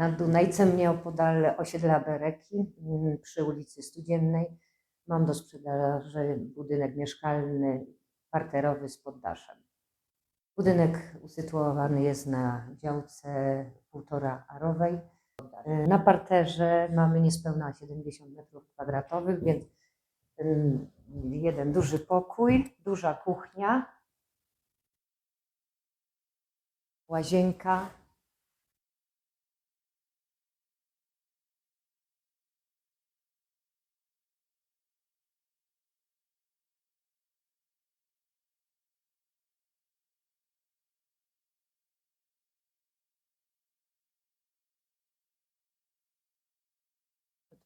nad Dunajcem, nieopodal osiedla Bereki mm, przy ulicy Studziennej. Mam do sprzedaży budynek mieszkalny parterowy z poddaszem. Budynek usytuowany jest na działce półtora arowej. Na parterze mamy niespełna 70 metrów kwadratowych, więc mm, jeden duży pokój, duża kuchnia, łazienka,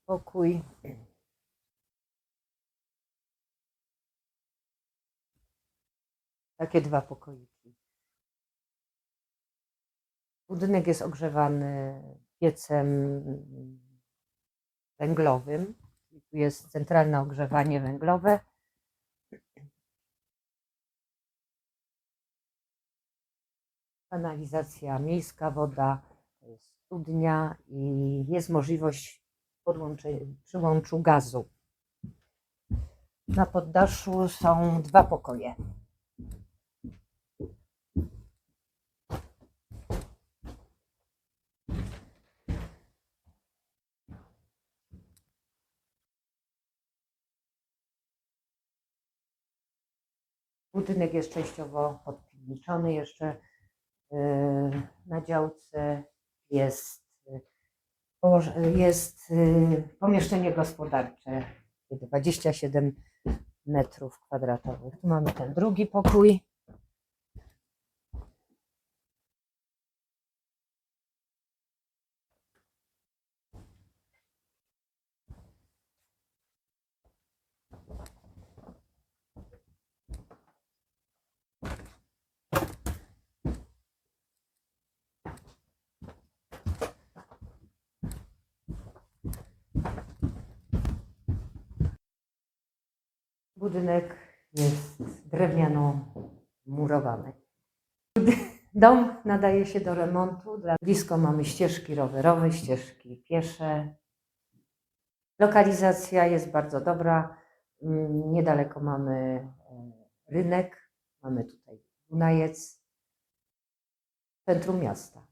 pokój. Takie dwa pokoiki. Budynek jest ogrzewany piecem węglowym. Tu jest centralne ogrzewanie węglowe. Kanalizacja miejska, woda, studnia i jest możliwość przyłączu gazu. Na poddaszu są dwa pokoje. Budynek jest częściowo podpiwniczony jeszcze. Yy, Na działce jest, jest yy, pomieszczenie gospodarcze 27 metrów kwadratowych. Tu mamy ten drugi pokój. Budynek jest drewniano murowany. Dom nadaje się do remontu. Blisko mamy ścieżki rowerowe, ścieżki piesze. Lokalizacja jest bardzo dobra. Mm, Niedaleko mamy e, rynek, mamy tutaj Dunajec, centrum miasta.